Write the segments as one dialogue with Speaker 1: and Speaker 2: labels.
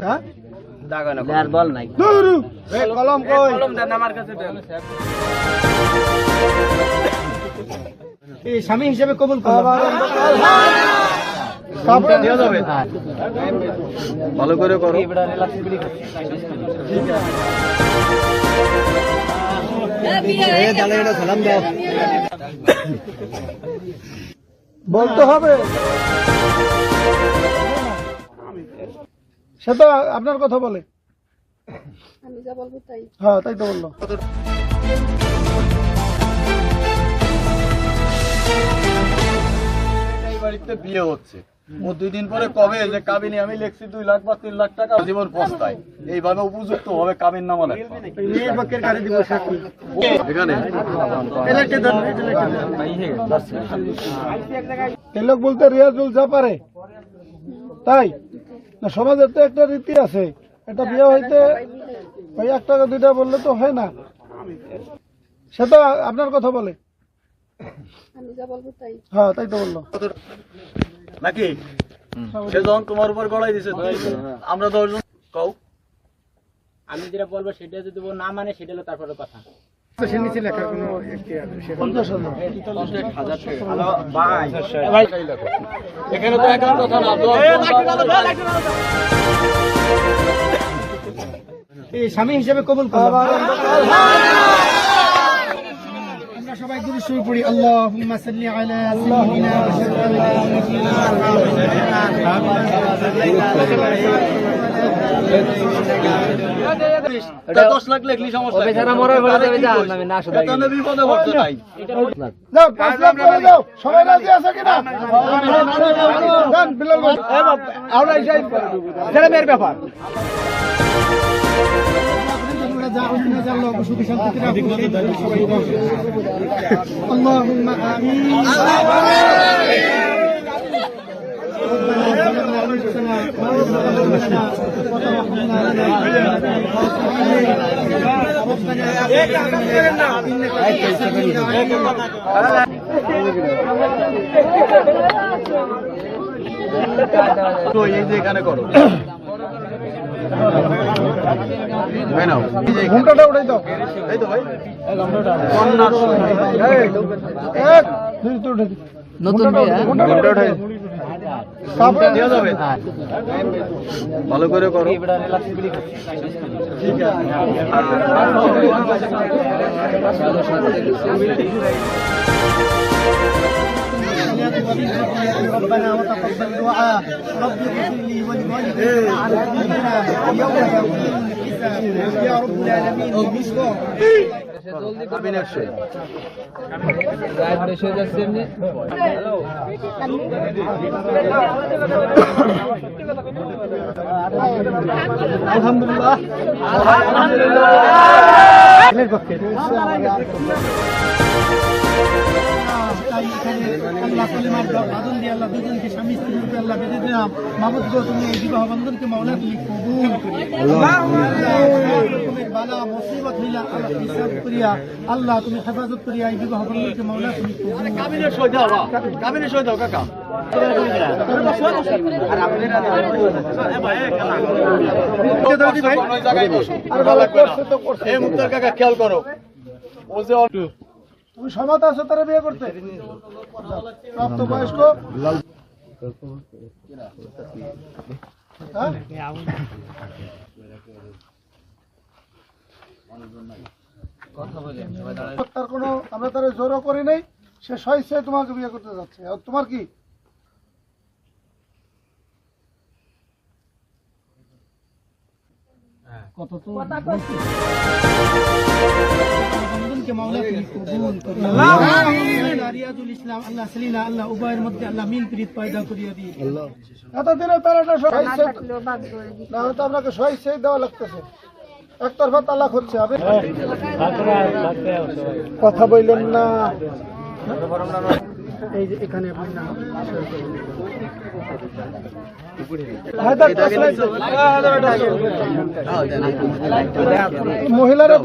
Speaker 1: হ্যাঁ?
Speaker 2: আর বল নাই।
Speaker 1: দুরু এই কলম কই?
Speaker 3: এই স্বামী হিসেবে কবুল করলাম।
Speaker 1: ভালো করে করো। বলতে হবে। সে তো আপনার কথা বলে।
Speaker 4: আমি যা বলব তাই।
Speaker 1: হ্যাঁ তাই তো বলল। এই বাড়িতে বিয়ে হচ্ছে। ও দুই দিন পরে কবে যে কাবিনী আমি লিখছি দুই লাখ বা তিন লাখ টাকা। জীবন পস্তায় এইভাবে উপযুক্ত ভাবে কাবিন নামা এই লোক বলতে রিয়াজুল যা পারে তাই? না সমাজের তো একটা রীতি আছে। একটা বিয়ে হইতে ওই এক টাকা দুইটা বললে তো হয় না। সে তো আপনার কথা বলে।
Speaker 4: আমি তাই।
Speaker 1: হ্যাঁ তাই তো বলল। নাকি? সে যখন তোমার উপর গড়াই দিছে আমরা দশজন কও।
Speaker 2: আমি যেটা বলব সেটা যদি না মানে সেটা হলো তারপরে কথা।
Speaker 3: সে নিচে লেখা কোনো একটি আছে, সে-
Speaker 1: পঞ্চাশ হাজার। এখানে তো একার কথা না
Speaker 3: স্বামী হিসেবে কবুল করলাম। আমরা সবাই গুরু শুরু করি আল্লাহুম্মা সাল্লি আলা সাইয়্যিদিনা ওয়া শাফিঈনা
Speaker 1: এটা দশ লাখ লেখলি সমস্যা
Speaker 2: বেচারা মরার পরে যাবে জাহান্নামে, না শুধু
Speaker 1: এখানে বিপদে পড়ছে নাই
Speaker 3: যাও পাঁচ লাখ করে দাও সবাই রাজি আছে কিনা দেন বিলাল ভাই আমরা যাই ছেলে মেয়ের ব্যাপার اللهم آمين
Speaker 1: তো এই যে এখানে করো ভাই নাও ঘুমটাটা উঠাই দাও। এই তো ভাই। কন্যার এক দুই তো উঠে
Speaker 2: নতুন বিয়ে?
Speaker 1: ঘুমটা উঠাই কাপড় দিয়ে যাবে। ভালো করে করো। ঠিক
Speaker 3: ربنا وتقبل دعاء رب اغفر لي ولوالدي وعلمنا يوم يقوم الحساب يا رب العالمين بمشروع
Speaker 1: কাবিন একশো
Speaker 3: আলহামদুলিল্লাহ তাই আল্লাহ কলিমার আদন দিয়ে তুমি এই বিবাহ বন্ধনকে মাওলা তুমি হেফাজত করিয়া এই বিবাহ বন্ধনকে মাওলা তুমি
Speaker 1: কাকা খেয়াল করো ও যে তুমি সমাত আছো, তারা বিয়ে করতে। বয়স্ক? হ্যাঁ? তার কোনো, আমরা তার জোরও করি নাই, সে তোমাকে বিয়ে করতে যাচ্ছে। আর তোমার কি?
Speaker 3: কত তো
Speaker 1: দেওয়া লাগতেছে কথা বললেন না
Speaker 3: এই যে এখানে
Speaker 1: মহিলারা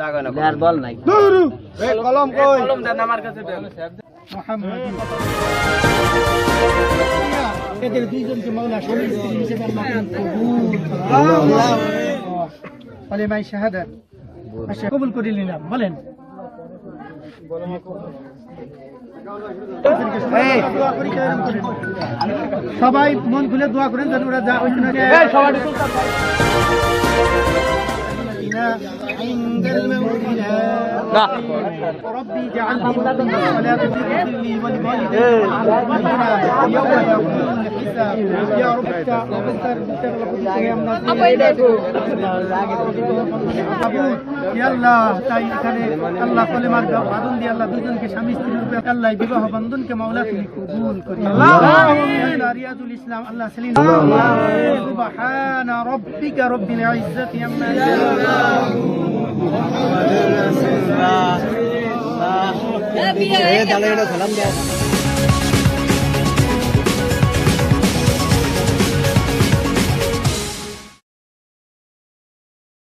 Speaker 2: আর বল নাই।
Speaker 1: দুরু এই কলম কই?
Speaker 3: মোহাম্মদ এদের দুইজনকে মাওলা স্বামী হিসেবে আল্লাহ তুমি কবুল করো। কালেমাই শাহাদাত আচ্ছা কবুল করে নিলাম বলেন সবাই মন খুলে দোয়া করেন যেন ওরা যা ওইখানে عند الموت لا ربي اجعلني مقيم ولا تغفر لي ولوالدي يوم يقوم الحساب يا رب আল্লাহ তাই এখানে আল্লাহ কলেমার বাদন দিয়ে আল্লাহ দুজনকে স্বামী স্ত্রী রূপে আল্লাহ বিবাহ বন্ধনকে মাওলা তুমি কবুল করি আল্লাহ রিয়াজুল ইসলাম আল্লাহ সেলিম সুবহান রব্বিকা রব্বিল ইজ্জাতি আম্মা ইয়াসিফুন
Speaker 5: সালাম দেয়